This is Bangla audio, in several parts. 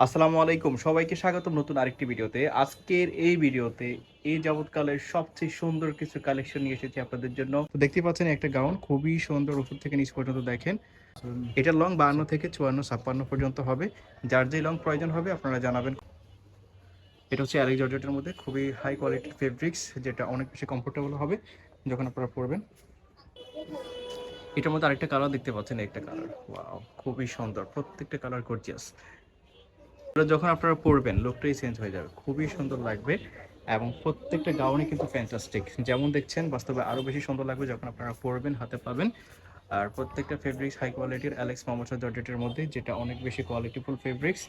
আসসালামু আলাইকুম, সবাইকে স্বাগতম নতুন আরেকটি ভিডিওতে। আজকের এই ভিডিওতে এই যাবৎকালের সবচেয়ে সুন্দর কিছু কালেকশন নিয়ে এসেছি আপনাদের জন্য। দেখতে পাচ্ছেন একটা গাউন খুবই সুন্দর উপর থেকে নিচ পর্যন্ত দেখেন। এটা লং বাহান্ন থেকে চুয়ান্ন, ছাপ্পান্ন পর্যন্ত হবে। যার যে লং প্রয়োজন হবে আপনারা জানাবেন। এটা হচ্ছে অ্যালেক জর্জেটের মধ্যে খুবই হাই কোয়ালিটির ফেব্রিক্স যেটা অনেক বেশি কমফোর্টেবল হবে যখন আপনারা পরবেন। এটার মধ্যে আরেকটা কালার দেখতে পাচ্ছেন একটা কালার ওয়াও খুবই সুন্দর, প্রত্যেকটা কালার গর্জিয়াস যখন আপনারা পরবেন লুকটাই চেঞ্জ হয়ে যাবে। খুবই সুন্দর লাগবে এবং প্রত্যেকটা গাউনে কিন্তু ফ্যান্টাস্টিক যেমন দেখছেন, বাস্তবে আরও বেশি সুন্দর লাগবে যখন আপনারা পরবেন, হাতে পাবেন। আর প্রত্যেকটা ফেব্রিক্স হাই কোয়ালিটির অ্যালেক্স মামাচা জর্জেটের মধ্যে, যেটা অনেক বেশি কোয়ালিটিফুল ফেব্রিক্স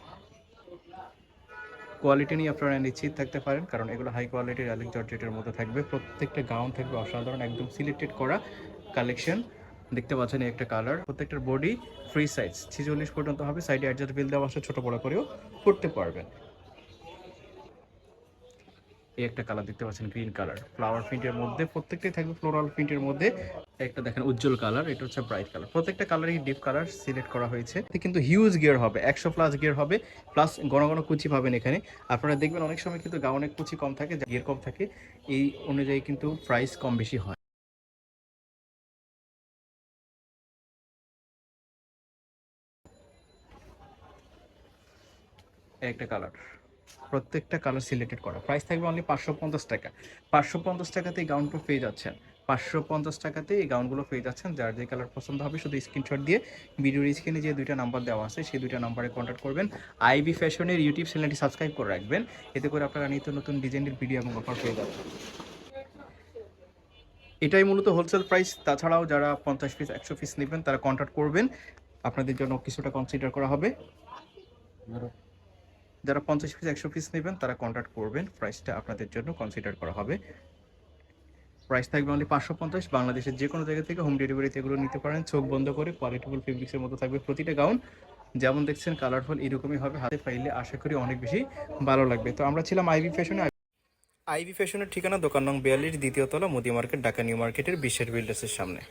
কোয়ালিটি নিয়ে আপনারা নিশ্চিত থাকতে পারেন, কারণ এগুলো হাই কোয়ালিটির অ্যালেক্স জর্জেটের মধ্যে থাকবে। প্রত্যেকটা গাউন থাকবে অসাধারণ, একদম সিলেক্টেড করা কালেকশন দেখতে পাচ্ছেন একটা কালার প্রত্যেকটার বডি ফ্রি সাইজ ছিচল্লিশ পর্যন্ত হবে সাইডে অ্যাডজাস্ট বিল দেওয়া আছে, ছোট বড় করেও করতে পারবেন। এই একটা কালার দেখতে পাচ্ছেন গ্রিন কালার ফ্লাওয়ার প্রিন্টের মধ্যে, প্রত্যেকটাই থাকবে ফ্লোরাল প্রিন্টের মধ্যে। একটা দেখেন উজ্জ্বল কালার এটা হচ্ছে ব্রাইট কালার প্রত্যেকটা কালারই ডিপ কালার সিলেক্ট করা হয়েছে। কিন্তু হিউজ গিয়ার হবে, একশো প্লাস গিয়ার হবে প্লাস ঘন ঘন কুচি পাবেন এখানে। আপনারা দেখবেন অনেক সময় কিন্তু গাউনে কুচি কম থাকে গিয়ার কম থাকে। এই অনুযায়ী কিন্তু প্রাইস কম বেশি হয়। একটা কালার প্রত্যেকটা কালার সিলেক্টেড করা। প্রাইস থাকবে অনলি পাঁচশো পঞ্চাশ টাকা। পাঁচশো পঞ্চাশ টাকাতে এই পেয়ে যাচ্ছেন। পাঁচশো পঞ্চাশ টাকাতে এই গাউনগুলো পেয়ে যাচ্ছেন। যার যে কালার পছন্দ হবে শুধু স্ক্রিনশট দিয়ে ভিডিওর স্ক্রিনে যে দুইটা নাম্বার দেওয়া আছে, সেই দুইটা নাম্বারে কন্ট্যাক্ট করবেন। আইবি ফ্যাশনের ইউটিউব চ্যানেলটি সাবস্ক্রাইব করে রাখবেন। এতে করে আপনারা নিত্য নতুন ডিজাইনের ভিডিও এবং অফার পেয়ে যাবেন। এটাই মূলত হোলসেল প্রাইস তাছাড়াও যারা পঞ্চাশ পিস একশো পিস নেবেন, তারা কন্ট্যাক্ট করবেন। আপনাদের জন্য কিছুটা কনসিডার করা হবে। যারা পঞ্চাশ পিস একশো পিস নেবেন, তারা কন্ট্যাক্ট করবেন। প্রাইসটা আপনাদের জন্য কনসিডার করা হবে। প্রাইস থাকবে অনলি পাঁচশো পঞ্চাশ। বাংলাদেশের যে কোনো জায়গা থেকে হোম ডেলিভারিতে এগুলো নিতে পারেন। চোখ বন্ধ করে কোয়ালিটিফুল ফেব্রিক্সের মতো থাকবে প্রতিটা গাউন যেমন দেখছেন কালারফুল এরকমই হবে। হাতে পাইলে আশা করি অনেক বেশি ভালো লাগবে। তো আমরা ছিলাম আইবি ফ্যাশনে আইবি ফ্যাশনের ঠিকানা দোকান নং বিয়াল্লিশ, দ্বিতীয় তলা মোদি মার্কেট ঢাকা নিউ মার্কেটের বিশ্বের বিল্ডার্সের সামনে।